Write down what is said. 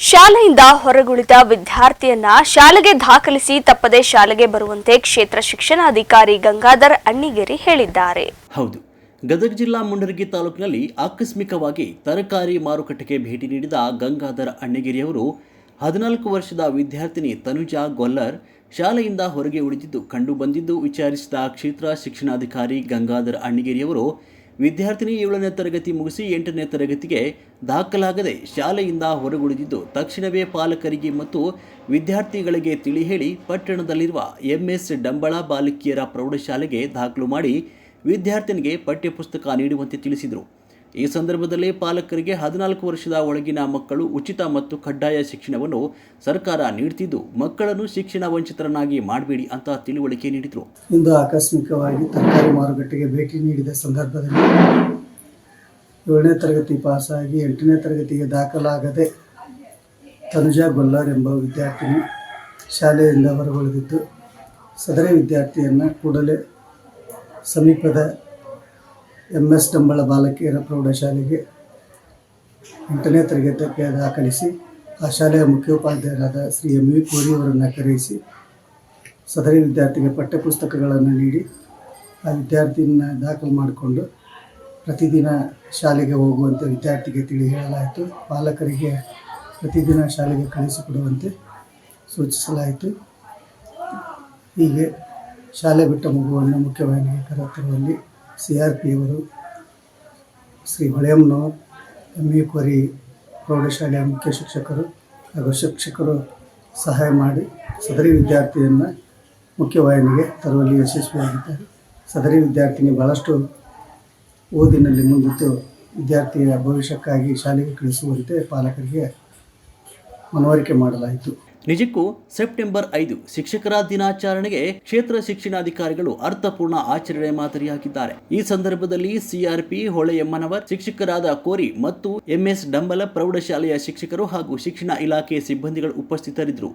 ಶಾಲೆಯಿಂದ ಹೊರಗುಳಿದ ವಿದ್ಯಾರ್ಥಿಯನ್ನ ಶಾಲೆಗೆ ದಾಖಲಿಸಿ ತಪ್ಪದೆ ಶಾಲೆಗೆ ಬರುವಂತೆ ಕ್ಷೇತ್ರ ಶಿಕ್ಷಣಾಧಿಕಾರಿ ಗಂಗಾಧರ್ ಅಣ್ಣಿಗೇರಿ ಹೇಳಿದ್ದಾರೆ. ಹೌದು. ಗದಗ ಜಿಲ್ಲಾ ಮುಂಡರಗಿ ತಾಲೂಕಿನಲ್ಲಿ ಆಕಸ್ಮಿಕವಾಗಿ ತರಕಾರಿ ಮಾರುಕಟ್ಟೆಗೆ ಭೇಟಿ ನೀಡಿದ ಗಂಗಾಧರ ಅಣ್ಣಗಿರಿಯವರು, ಹದಿನಾಲ್ಕು ವರ್ಷದ ವಿದ್ಯಾರ್ಥಿನಿ ತನುಜಾ ಗೊಲ್ಲರ್ ಶಾಲೆಯಿಂದ ಹೊರಗೆ ಉಳಿದಿದ್ದು ಕಂಡು ಬಂದಿದ್ದು ವಿಚಾರಿಸಿದ ಕ್ಷೇತ್ರ ಶಿಕ್ಷಣಾಧಿಕಾರಿ ಗಂಗಾಧರ ಅಣ್ಣಿಗೇರಿಯವರು ವಿದ್ಯಾರ್ಥಿನಿ ಏಳನೇ ತರಗತಿ ಮುಗಿಸಿ ಎಂಟನೇ ತರಗತಿಗೆ ದಾಖಲಾಗದೆ ಶಾಲೆಯಿಂದ ಹೊರಗುಳಿದಿದ್ದು, ತಕ್ಷಣವೇ ಪಾಲಕರಿಗೆ ಮತ್ತು ವಿದ್ಯಾರ್ಥಿಗಳಿಗೆ ತಿಳಿ ಹೇಳಿ ಪಟ್ಟಣದಲ್ಲಿರುವ ಎಂಎಸ್ ಡಂಬಳ ಬಾಲಕಿಯರ ಪ್ರೌಢಶಾಲೆಗೆ ದಾಖಲು ಮಾಡಿ ವಿದ್ಯಾರ್ಥಿನಿಗೆ ಪಠ್ಯಪುಸ್ತಕ ನೀಡುವಂತೆ ತಿಳಿಸಿದರು. ಈ ಸಂದರ್ಭದಲ್ಲಿ ಪಾಲಕರಿಗೆ ಹದಿನಾಲ್ಕು ವರ್ಷದ ಒಳಗಿನ ಮಕ್ಕಳು ಉಚಿತ ಮತ್ತು ಕಡ್ಡಾಯ ಶಿಕ್ಷಣವನ್ನು ಸರ್ಕಾರ ನೀಡುತ್ತಿದ್ದು ಮಕ್ಕಳನ್ನು ಶಿಕ್ಷಣ ವಂಚಿತರನ್ನಾಗಿ ಮಾಡಬೇಡಿ ಅಂತ ತಿಳುವಳಿಕೆ ನೀಡಿದರು. ಇಂದು ಆಕಸ್ಮಿಕವಾಗಿ ತರಕಾರಿ ಮಾರುಕಟ್ಟೆಗೆ ಭೇಟಿ ನೀಡಿದ ಸಂದರ್ಭದಲ್ಲಿ ಏಳನೇ ತರಗತಿ ಪಾಸಾಗಿ ಎಂಟನೇ ತರಗತಿಗೆ ದಾಖಲಾಗದೆ ತನುಜಾ ಗೊಲ್ಲಾರ್ ಎಂಬ ವಿದ್ಯಾರ್ಥಿನಿ ಶಾಲೆಯಿಂದ ಹೊರಗುಳಿದಿದ್ದು, ಸದರಿ ವಿದ್ಯಾರ್ಥಿಯನ್ನು ಕೂಡಲೇ ಸಮೀಪದ ಎಂ ಎಸ್ ಡಂಬಳ ಬಾಲಕಿಯರ ಪ್ರೌಢಶಾಲೆಗೆ ಎಂಟನೇ ತರಗತಿಗೆ ದಾಖಲಿಸಿ ಆ ಶಾಲೆಯ ಮುಖ್ಯೋಪಾಧ್ಯಾಯರಾದ ಶ್ರೀ ಎಂ ವಿ ಕೋರಿ ಅವರನ್ನು ಕರೆಯಿಸಿ ಸದರಿ ವಿದ್ಯಾರ್ಥಿಗೆ ಪಠ್ಯಪುಸ್ತಕಗಳನ್ನು ನೀಡಿ ಆ ವಿದ್ಯಾರ್ಥಿನ ದಾಖಲು ಮಾಡಿಕೊಂಡು ಪ್ರತಿದಿನ ಶಾಲೆಗೆ ಹೋಗುವಂತೆ ವಿದ್ಯಾರ್ಥಿಗೆ ತಿಳಿ ಹೇಳಲಾಯಿತು. ಪಾಲಕರಿಗೆ ಪ್ರತಿದಿನ ಶಾಲೆಗೆ ಕಳಿಸಿಕೊಡುವಂತೆ ಸೂಚಿಸಲಾಯಿತು. ಹೀಗೆ ಶಾಲೆ ಬಿಟ್ಟ ಮಗುವನ್ನು ಮುಖ್ಯವಾಹಿನಿಗೆ ಕರೆತರುವಲ್ಲಿ ಸಿ ಆರ್ ಪಿ ಅವರು, ಶ್ರೀ ಹೊಳೆಯಮ್ಮನವರು ಎಂ ಇ ಕೋರಿ ಪ್ರೌಢಶಾಲೆಯ ಮುಖ್ಯ ಶಿಕ್ಷಕರು ಹಾಗೂ ಶಿಕ್ಷಕರು ಸಹಾಯ ಮಾಡಿ ಸದರಿ ವಿದ್ಯಾರ್ಥಿಯನ್ನು ಮುಖ್ಯವಾಹಿನಿಗೆ ತರುವಲ್ಲಿ ಯಶಸ್ವಿಯಾಗಿದ್ದಾರೆ. ಸದರಿ ವಿದ್ಯಾರ್ಥಿನಿ ಭಾಳಷ್ಟು ಓದಿನಲ್ಲಿ ಮುಂದಿದ್ದು ವಿದ್ಯಾರ್ಥಿಯ ಭವಿಷ್ಯಕ್ಕಾಗಿ ಶಾಲೆಗೆ ಕಳಿಸುವಂತೆ ಪಾಲಕರಿಗೆ ಮನವರಿಕೆ ಮಾಡಲಾಯಿತು. ನಿಜಕ್ಕೂ ಸೆಪ್ಟೆಂಬರ್ ಐದು ಶಿಕ್ಷಕರ ದಿನಾಚರಣೆಗೆ ಕ್ಷೇತ್ರ ಶಿಕ್ಷಣಾಧಿಕಾರಿಗಳು ಅರ್ಥಪೂರ್ಣ ಆಚರಣೆ ಮಾದರಿಯಾಗಿದ್ದಾರೆ. ಈ ಸಂದರ್ಭದಲ್ಲಿ ಸಿಆರ್ಪಿ, ಹೊಳೆಯಮ್ಮನವರ್, ಶಿಕ್ಷಕರಾದ ಕೋರಿ ಮತ್ತು ಎಂಎಸ್ ಡಂಬಲ ಪ್ರೌಢಶಾಲೆಯ ಶಿಕ್ಷಕರು ಹಾಗೂ ಶಿಕ್ಷಣ ಇಲಾಖೆಯ ಸಿಬ್ಬಂದಿಗಳು ಉಪಸ್ಥಿತರಿದ್ದರು.